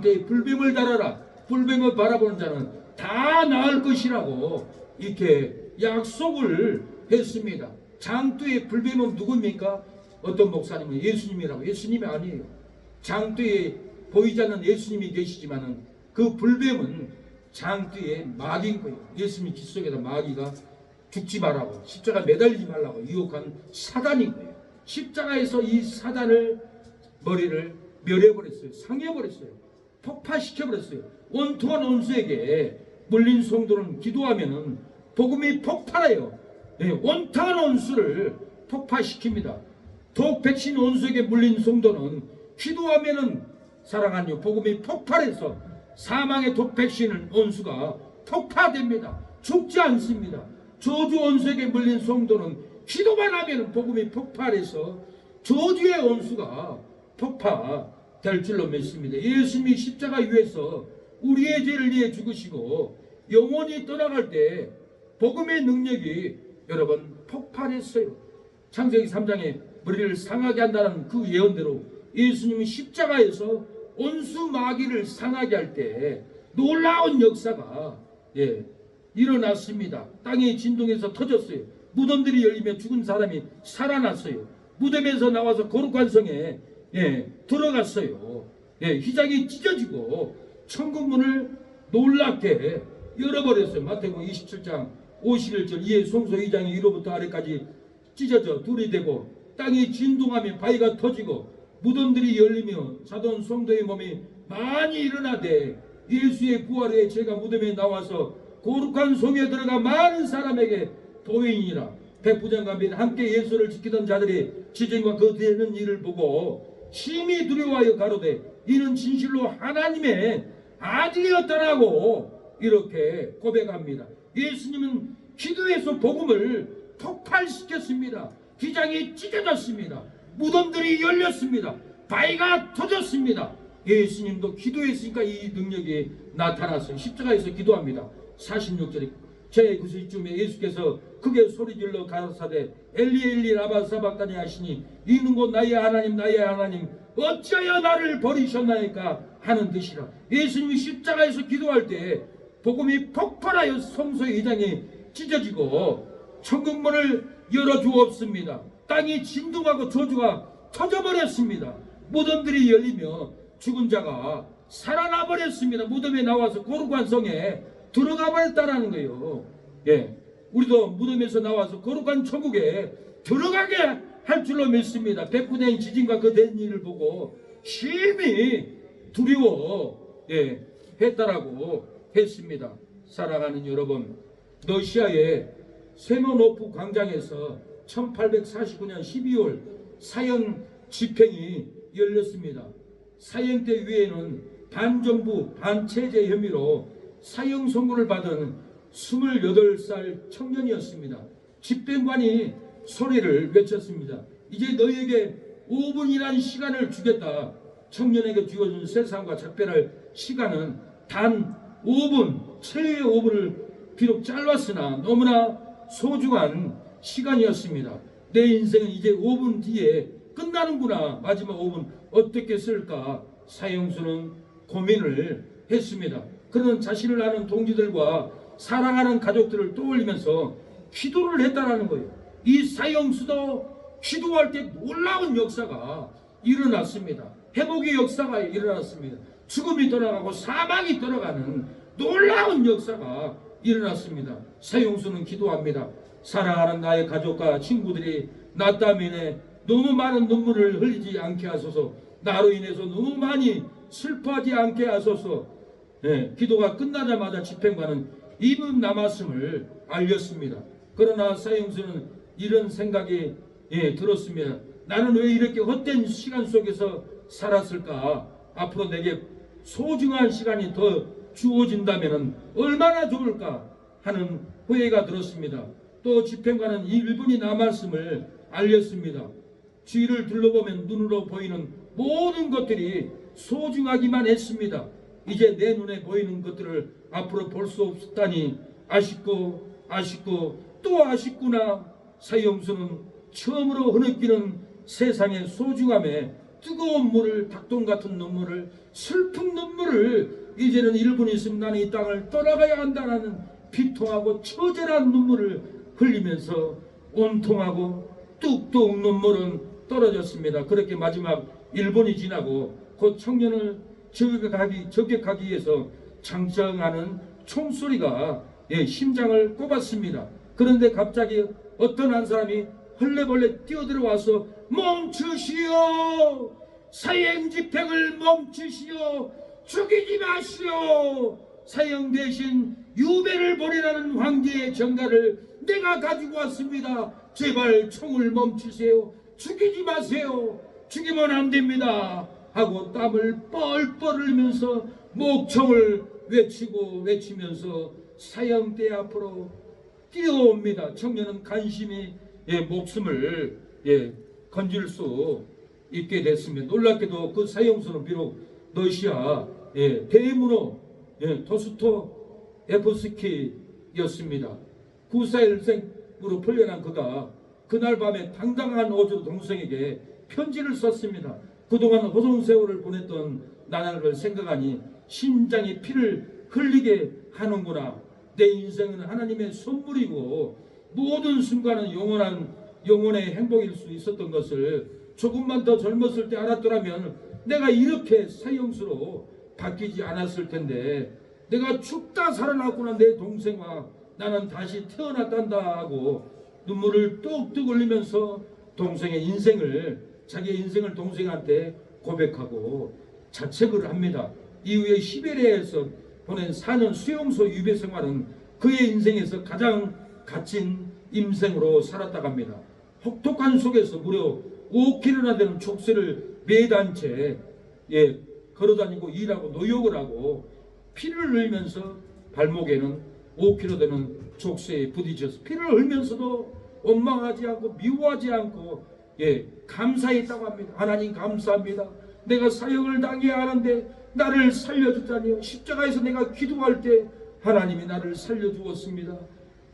때에 불뱀을 달아라. 불뱀을 바라보는 자는 다 나을 것이라고 이렇게 약속을 했습니다. 장두의 불뱀은 누굽니까? 어떤 목사님은 예수님이라고. 예수님이 아니에요. 장두에 보이지 않는 예수님이 계시지만은 그 불뱀은 장두의 마귀인 거예요. 예수님 기 속에다 마귀가 죽지 말라고 십자가 매달리지 말라고 유혹한 사단인 거예요. 십자가에서 이 사단을 머리를 멸해버렸어요. 상해버렸어요. 폭파시켜버렸어요. 원통한 원수에게 물린 성도는 기도하면은 복음이 폭발해요. 예, 원통한 원수를 폭파시킵니다. 독 백신 원수에게 물린 성도는 기도하면은 사랑하는 복음이 폭발해서 사망의 독 백신은 원수가 폭파됩니다. 죽지 않습니다. 저주 원수에게 물린 성도는 기도만 하면 복음이 폭발해서 저주의 원수가 폭파 될 줄로 믿습니다. 예수님이 십자가 위에서 우리의 죄를 위해 죽으시고 영원히 떠나갈 때 복음의 능력이 여러분 폭발했어요. 창세기 3장에 머리를 상하게 한다는 그 예언대로 예수님이 십자가에서 온수 마귀를 상하게 할 때 놀라운 역사가 예, 일어났습니다. 땅이 진동해서 터졌어요. 무덤들이 열리며 죽은 사람이 살아났어요. 무덤에서 나와서 거룩한 성에 예, 들어갔어요. 예, 휘장이 찢어지고 천국 문을 놀랍게 열어버렸어요. 마태복음 27장 51절 이에 송소 휘장이 위로부터 아래까지 찢어져 둘이 되고 땅이 진동하며 바위가 터지고 무덤들이 열리며 사돈 성도의 몸이 많이 일어나되 예수의 부활에 제가 무덤에 나와서 거룩한 성에 들어가 많은 사람에게 보이니라 백부장과 및 함께 예수를 지키던 자들이 지진과 그 되는 일을 보고 심히 두려워하여 가로되 이는 진실로 하나님의 아들이었다라고 이렇게 고백합니다. 예수님은 기도에서 복음을 폭발시켰습니다. 기장이 찢어졌습니다. 무덤들이 열렸습니다. 바위가 터졌습니다. 예수님도 기도했으니까 이 능력이 나타났어요. 십자가에서 기도합니다. 46절에 제 구슬쯤에 예수께서 크게 소리질러 가라사대 엘리 엘리 라바 사박다니 하시니 이는 곧 나의 하나님 나의 하나님 어찌하여 나를 버리셨나이까 하는 뜻이라. 예수님이 십자가에서 기도할 때 복음이 폭발하여 성소의 회장이 찢어지고 천국문을 열어주었습니다. 땅이 진동하고 저주가 터져버렸습니다. 무덤들이 열리며 죽은 자가 살아나 버렸습니다. 무덤에 나와서 거룩한 성에 들어가 버렸다라는 거예요. 예. 우리도 무덤에서 나와서 거룩한 천국에 들어가게 할 줄로 믿습니다. 백분의 지진과 그 된 일을 보고 심히 두려워 예, 했다라고 했습니다. 사랑하는 여러분, 러시아의 세모노프 광장에서 1849년 12월 사형 집행이 열렸습니다. 사형대 위에는 반정부 반체제 혐의로 사형 선고를 받은 28살 청년이었습니다. 집행관이 소리를 외쳤습니다. 이제 너희에게 5분이라는 시간을 주겠다. 청년에게 주어진 세상과 작별할 시간은 단 5분, 최후의 5분을 비록 짧았으나 너무나 소중한 시간이었습니다. 내 인생은 이제 5분 뒤에 끝나는구나. 마지막 5분 어떻게 쓸까? 사형수는 고민을 했습니다. 그는 자신을 아는 동지들과 사랑하는 가족들을 떠올리면서 기도를 했다라는 거예요. 이 사형수도 기도할 때 놀라운 역사가 일어났습니다. 회복의 역사가 일어났습니다. 죽음이 떠나가고 사망이 떠나가는 놀라운 역사가 일어났습니다. 사형수는 기도합니다. 사랑하는 나의 가족과 친구들이 나 때문에 너무 많은 눈물을 흘리지 않게 하소서 나로 인해서 너무 많이 슬퍼하지 않게 하소서 예, 기도가 끝나자마자 집행관은 이분 남았음을 알렸습니다. 그러나 사형수는 이런 생각이 예, 들었습니다. 나는 왜 이렇게 헛된 시간 속에서 살았을까? 앞으로 내게 소중한 시간이 더 주어진다면 얼마나 좋을까 하는 후회가 들었습니다. 또 집행관은 이 1분이 남았음을 알렸습니다. 주위를 둘러보면 눈으로 보이는 모든 것들이 소중하기만 했습니다. 이제 내 눈에 보이는 것들을 앞으로 볼 수 없다니 아쉽고 아쉽고 또 아쉽구나 사형수는 처음으로 흐느끼는 세상의 소중함에 뜨거운 물을 닭똥 같은 눈물을 슬픈 눈물을 이제는 1분 있으면 나는 이 땅을 떠나가야 한다는 비통하고 처절한 눈물을 흘리면서 온통하고 뚝뚝 눈물은 떨어졌습니다. 그렇게 마지막 1분이 지나고 곧 청년을 저격하기, 저격하기 위해서 장정하는 총소리가 예, 심장을 꼽았습니다. 그런데 갑자기 어떤 한 사람이 헐레벌레 뛰어들어와서 멈추시오! 사형 집행을 멈추시오! 죽이지 마시오! 사형 대신 유배를 보내라는 황제의 정가를 내가 가지고 왔습니다. 제발 총을 멈추세요. 죽이지 마세요. 죽이면 안 됩니다. 하고 땀을 뻘뻘 흘리면서 목청을 외치고 외치면서 사형대 앞으로 뛰어옵니다. 청년은 간신히 예, 목숨을 예, 건질 수 있게 됐습니다. 놀랍게도 그 사형수는 비록 러시아 예, 대문호 예, 토스토 에프스키였습니다. 941생으로 풀려난 그가 그날 밤에 당당한 어조로 동생에게 편지를 썼습니다. 그동안 호송세월을 보냈던 나날을 생각하니 심장이 피를 흘리게 하는구나. 내 인생은 하나님의 선물이고 모든 순간은 영원한 영혼의 행복일 수 있었던 것을 조금만 더 젊었을 때 알았더라면 내가 이렇게 사형수로 바뀌지 않았을 텐데 내가 죽다 살아났구나 내 동생과 나는 다시 태어났단다 하고 눈물을 뚝뚝 흘리면서 동생의 인생을 자기의 인생을 동생한테 고백하고 자책을 합니다. 이후에 시베리아에서 보낸 4년 수용소 유배 생활은 그의 인생에서 가장 갇힌 인생으로 살았다고 합니다. 혹독한 속에서 무려 5km나 되는 족쇄를 매단 채 예, 걸어다니고 일하고 노역을 하고 피를 흘리면서 발목에는 5km 되는 족쇄에 부딪혀서 피를 흘면서도 원망하지 않고 미워하지 않고 예, 감사했다고 합니다. 하나님 감사합니다. 내가 사형을 당해야 하는데 나를 살려주다니요. 십자가에서 내가 기도할 때 하나님이 나를 살려주었습니다.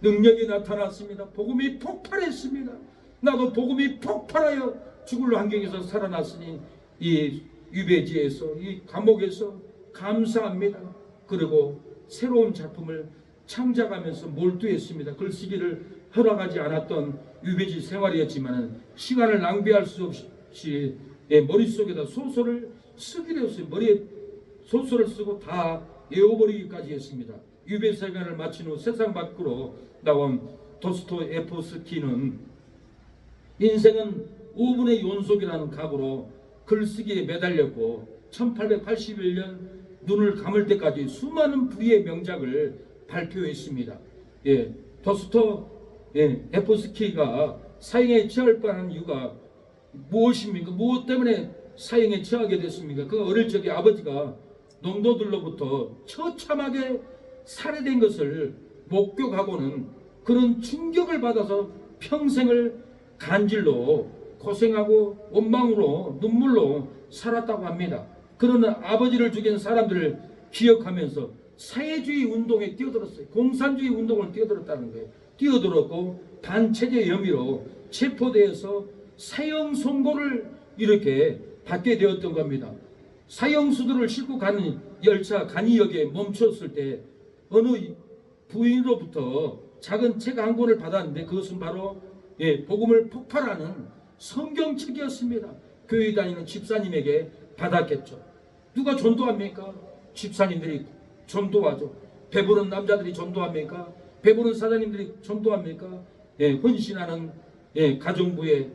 능력이 나타났습니다. 복음이 폭발했습니다. 나도 복음이 폭발하여 죽을 환경에서 살아났으니 이 유배지에서 이 감옥에서 감사합니다. 그리고 새로운 작품을 창작하면서 몰두했습니다. 글쓰기를 허락하지 않았던 유배지 생활이었지만 시간을 낭비할 수 없이 예, 머릿속에다 소설을 쓰기로 했어요. 머리에 소설을 쓰고 다 외워버리기까지 했습니다. 유배 생활을 마친 후 세상 밖으로 나온 도스토에프스키는 인생은 5분의 연속이라는 각오로 글쓰기에 매달렸고 1881년 눈을 감을 때까지 수많은 부의 명작을 발표했습니다. 예, 도스토 예, 에프스키가 사형에 처할 뻔한 이유가 무엇입니까? 무엇 때문에 사형에 처하게 됐습니까? 그 어릴 적에 아버지가 농도들로부터 처참하게 살해된 것을 목격하고는 그런 충격을 받아서 평생을 간질로 고생하고 원망으로 눈물로 살았다고 합니다. 그는 아버지를 죽인 사람들을 기억하면서 사회주의 운동에 뛰어들었어요. 공산주의 운동을 뛰어들었다는 거예요. 뛰어들었고 반체제 혐의로 체포되어서 사형 선고를 이렇게 받게 되었던 겁니다. 사형수들을 싣고 가는 열차 간이역에 멈췄을 때 어느 부인으로부터 작은 책 한 권을 받았는데 그것은 바로 예, 복음을 폭발하는 성경책이었습니다. 교회 다니는 집사님에게 받았겠죠. 누가 전도합니까? 집사님들이 전도하죠. 배부른 남자들이 전도합니까? 배부른 사장님들이 전도합니까? 예, 헌신하는 예, 가정부의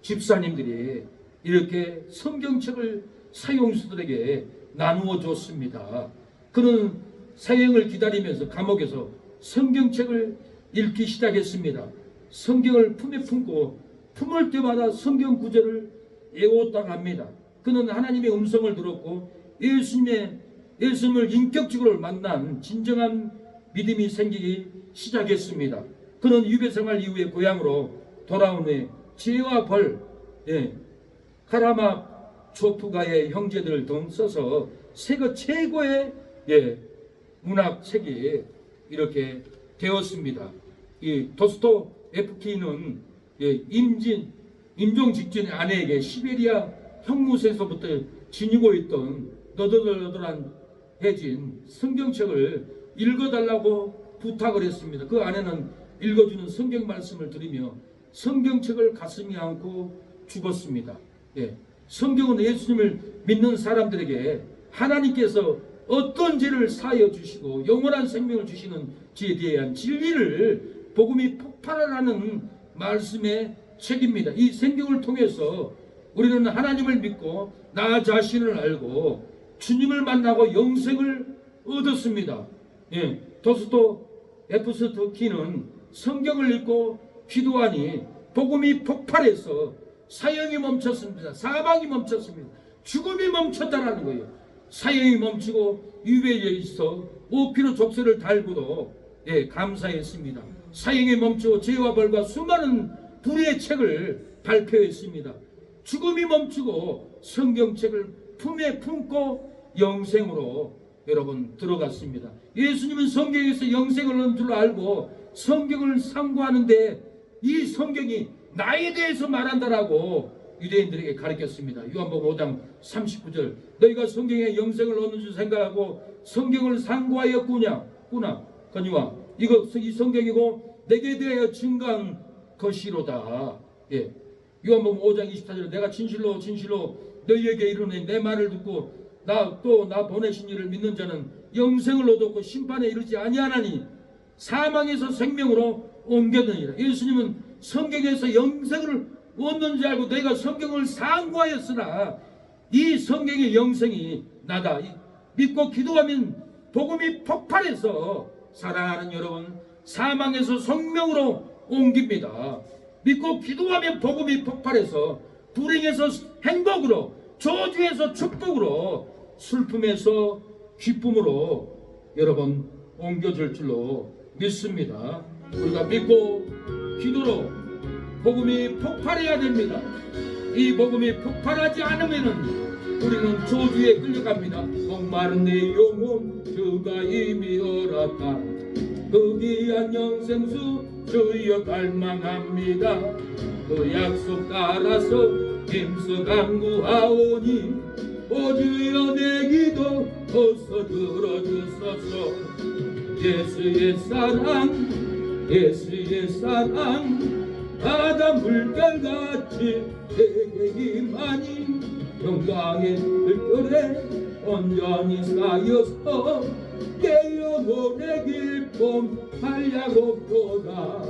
집사님들이 이렇게 성경책을 사용수들에게 나누어 줬습니다. 그는 사형을 기다리면서 감옥에서 성경책을 읽기 시작했습니다. 성경을 품에 품고 품을 때마다 성경 구절을 외웠다고 합니다. 그는 하나님의 음성을 들었고 예수님의 예수님을 인격적으로 만난 진정한 믿음이 생기기 시작했습니다. 그는 유배 생활 이후에 고향으로 돌아온 후에 지혜와 벌, 예, 카라마 초프가의 형제들 등 써서 세계 최고의 예, 문학 책이 이렇게 되었습니다. 이 도스토 에프키는 예, 임진 임종 직전에 아내에게 시베리아 형무소에서부터 지니고 있던 너덜너덜한 해진 성경책을 읽어달라고 부탁을 했습니다. 그 안에는 읽어주는 성경 말씀을 드리며 성경책을 가슴에 안고 죽었습니다. 예. 성경은 예수님을 믿는 사람들에게 하나님께서 어떤 죄를 사하여 주시고 영원한 생명을 주시는 지에 대한 진리를 복음이 폭발하라는 말씀의 책입니다. 이 성경을 통해서 우리는 하나님을 믿고 나 자신을 알고 주님을 만나고 영생을 얻었습니다. 예, 도스토 에프스토키는 성경을 읽고 기도하니 복음이 폭발해서 사형이 멈췄습니다. 사방이 멈췄습니다. 죽음이 멈췄다라는 거예요. 사형이 멈추고 유배에 있어 5km 족쇄를 달고도 예, 감사했습니다. 사형이 멈추고 죄와 벌과 수많은 불의의 책을 발표했습니다. 죽음이 멈추고 성경책을 품에 품고 영생으로 여러분 들어갔습니다. 예수님은 성경에서 영생을 얻는 줄 알고 성경을 상고하는데 이 성경이 나에 대해서 말한다라고 유대인들에게 가르쳤습니다. 요한복음 5장 39절 너희가 성경에 영생을 얻는 줄 생각하고 성경을 상고하였구냐 구나 거니와 이거 이 성경이고 내게 대하여 증거한 것이로다. 예. 요한복음 5장 24절 내가 진실로 진실로 너희에게 이르노니 내 말을 듣고 나 또 나 보내신 이를 믿는 자는 영생을 얻었고 심판에 이르지 아니하나니 사망에서 생명으로 옮겨드니라. 예수님은 성경에서 영생을 얻는 줄 알고 내가 성경을 상고하였으나 이 성경의 영생이 나다. 이- 믿고 기도하면 복음이 폭발해서 사랑하는 여러분 사망에서 성명으로 옮깁니다. 믿고 기도하면 복음이 폭발해서 불행에서 행복으로 저주에서 축복으로 슬픔에서 기쁨으로 여러분 옮겨질 줄로 믿습니다. 우리가 믿고 기도로 복음이 폭발해야 됩니다. 이 복음이 폭발하지 않으면은 우리는 저주에 끌려갑니다. 목마른 내 영혼 주가 이미 얼었다. 그 귀한 영생수 주여 갈망합니다. 그 약속 따라서 힘써 간구하오니 오 주여 내 기도 어서 들어주소서. 예수의 사랑 예수의 사랑 바다 물결같이 내게 임하니 영광의 물결에 온전히 쌓여서 내 영혼의 기쁨 한량없도다.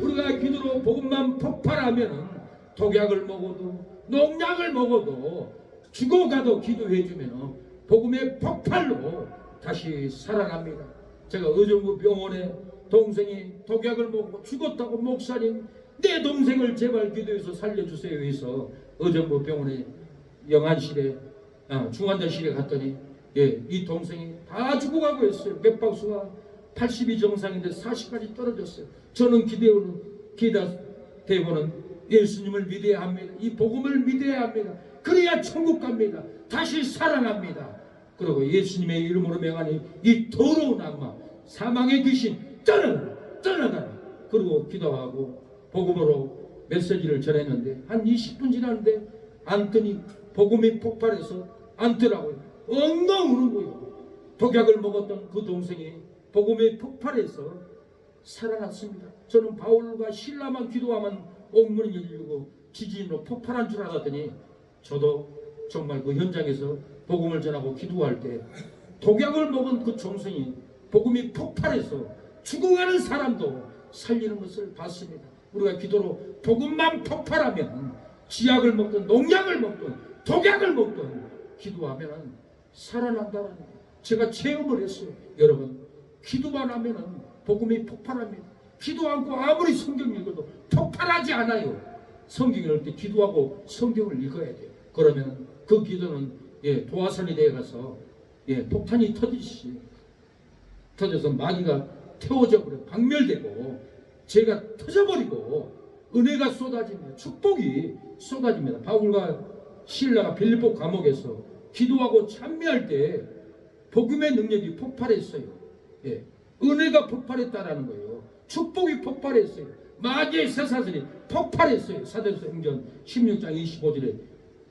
우리가 기도로 복음만 폭발하면 독약을 먹어도 농약을 먹어도 죽어가도 기도해주면 복음의 폭발로 다시 살아납니다. 제가 의정부 병원에 동생이 독약을 먹고 죽었다고 목사님 내 동생을 제발 기도해서 살려주세요 해서 의정부 병원에 영안실에 아, 중환자실에 갔더니 예, 이 동생이 다 죽어가고 있어요. 맥박수가 80이 정상인데 40까지 떨어졌어요. 저는 기대오는 기다 대고는 예수님을 믿어야 합니다. 이 복음을 믿어야 합니다. 그래야 천국 갑니다. 다시 살아납니다. 그리고 예수님의 이름으로 명하니 이 더러운 악마 사망의 귀신 떠나라 떠나가라 그리고 기도하고 복음으로 메시지를 전했는데 한 20분 지났는데 안더니 복음이 폭발해서 안더라고요 엉엉 우는 거예요 독약을 먹었던 그 동생이 복음이 폭발해서 살아났습니다 저는 바울과 신라만 기도하면 옥문이 열리고 지진으로 폭발한 줄 알았더니 저도 정말 그 현장에서 복음을 전하고 기도할 때 독약을 먹은 그 종성이 복음이 폭발해서 죽어가는 사람도 살리는 것을 봤습니다. 우리가 기도로 복음만 폭발하면 지약을 먹든 농약을 먹든 독약을 먹든 기도하면 살아난다는. 제가 체험을 했어요. 여러분 기도만 하면은 복음이 폭발합니다. 기도 않고 아무리 성경 읽어도 폭발하지 않아요. 성경 읽을 때 기도하고 성경을 읽어야 돼요. 그러면 그 기도는 예, 도화선이 되어 가서 예, 폭탄이 터지시 터져서 마귀가 태워져 버려 박멸되고 죄가 터져버리고 은혜가 쏟아집니다. 축복이 쏟아집니다. 바울과 신라가 빌립보 감옥에서 기도하고 찬미할 때 복음의 능력이 폭발했어요. 예, 은혜가 폭발했다라는 거예요. 축복이 폭발했어요. 마귀의 쇠사슬이 폭발했어요. 사도행전 16장 25절에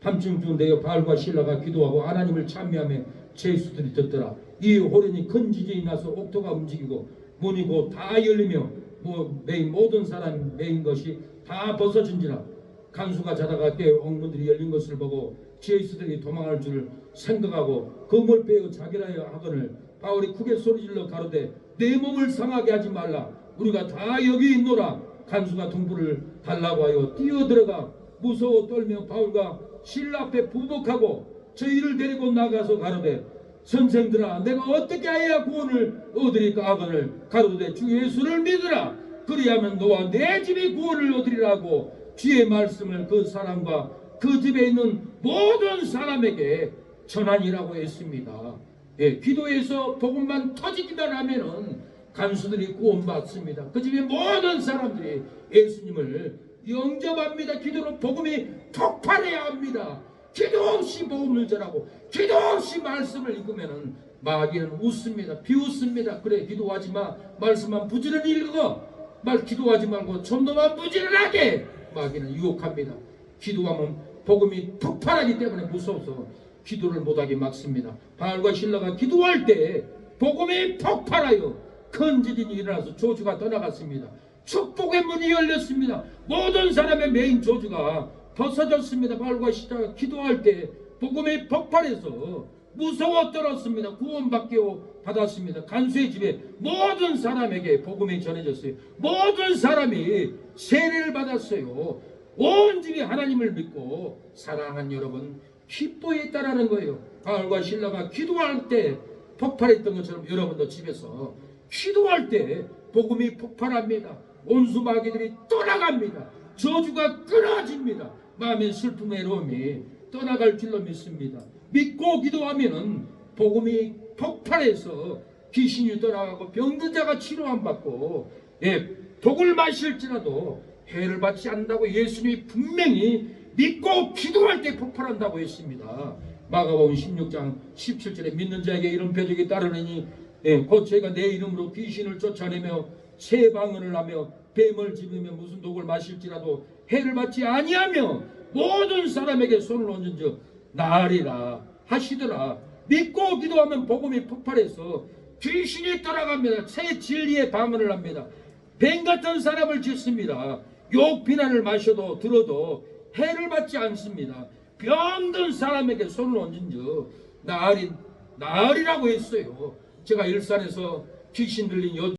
함층중 내어 바알과 신라가 기도하고 하나님을 찬미하며 제수들이 듣더라. 이 호련히 큰 지진이 나서 옥토가 움직이고 문이 곧다 열리며 뭐 메인 모든 사람 메인 것이 다 벗어진지라 간수가 자다가 깨어 옥문들이 열린 것을 보고 제수들이 도망할 줄 생각하고 검을 빼어 자기라야 하거늘 바울이 크게 소리질러 가로되 내 몸을 상하게 하지 말라 우리가 다 여기 있노라 간수가 동부를 달라고 하여 뛰어들어가 무서워 떨며 바울과 신라 앞에 부복하고 저희를 데리고 나가서 가로되 선생들아 내가 어떻게 해야 구원을 얻으리까 하거늘 가로되 주 예수를 믿으라 그리하면 너와 내 집이 구원을 얻으리라고 주의 말씀을 그 사람과 그 집에 있는 모든 사람에게 전하니라고 했습니다. 예, 기도에서 복음만 터지기만 하면은 간수들이 구원받습니다. 그 집의 모든 사람들이 예수님을 영접합니다. 기도로 복음이 폭발해야 합니다. 기도 없이 복음을 전하고 기도 없이 말씀을 읽으면은 마귀는 웃습니다. 비웃습니다. 그래 기도하지 마. 말씀만 부지런히 읽어. 말 기도하지 말고 좀더만 부지런하게 마귀는 유혹합니다. 기도하면 복음이 폭발하기 때문에 무서워서 기도를 못하게 막습니다. 바알과 신라가 기도할 때 복음이 폭발하여 큰 지진이 일어나서 조주가 떠나갔습니다. 축복의 문이 열렸습니다. 모든 사람의 메인 조주가 벗어졌습니다. 바알과 신라가 기도할 때 복음이 폭발해서 무서워 떨었습니다. 구원받게 받았습니다. 간수의 집에 모든 사람에게 복음이 전해졌어요. 모든 사람이 세례를 받았어요. 온 집이 하나님을 믿고 사랑한 여러분 기뻐했다라는 거예요. 바울과 신라가 기도할 때 폭발했던 것처럼 여러분도 집에서 기도할 때 복음이 폭발합니다. 온수 마귀들이 떠나갑니다. 저주가 끊어집니다. 마음의 슬픔 외로움이 떠나갈 줄로 믿습니다. 믿고 기도하면은 복음이 폭발해서 귀신이 떠나가고 병든 자가 치료함 받고 예, 독을 마실지라도 해를 받지 않는다고 예수님이 분명히 믿고 기도할 때 폭발한다고 했습니다. 마가복음 16장 17절에 믿는 자에게 이런 표적이 따르느니 예, 곧 제가 내 이름으로 귀신을 쫓아내며 새 방언을 하며 뱀을 집으며 무슨 독을 마실지라도 해를 받지 아니하며 모든 사람에게 손을 얹은 즉 나으리라 하시더라. 믿고 기도하면 복음이 폭발해서 귀신이 떠나갑니다. 새 진리의 방언을 합니다. 뱀 같은 사람을 짓습니다. 욕 비난을 마셔도 들어도 해를 받지 않습니다. 병든 사람에게 손을 얹은 즉 나으리 나으리라고 했어요 제가 일산에서 귀신 들린 여